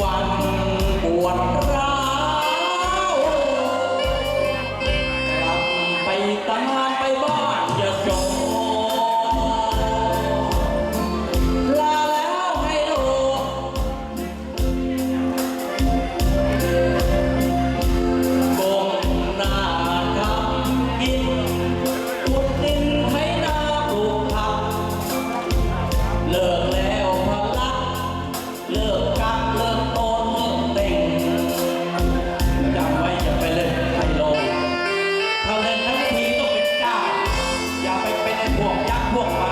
วันปวด 我 操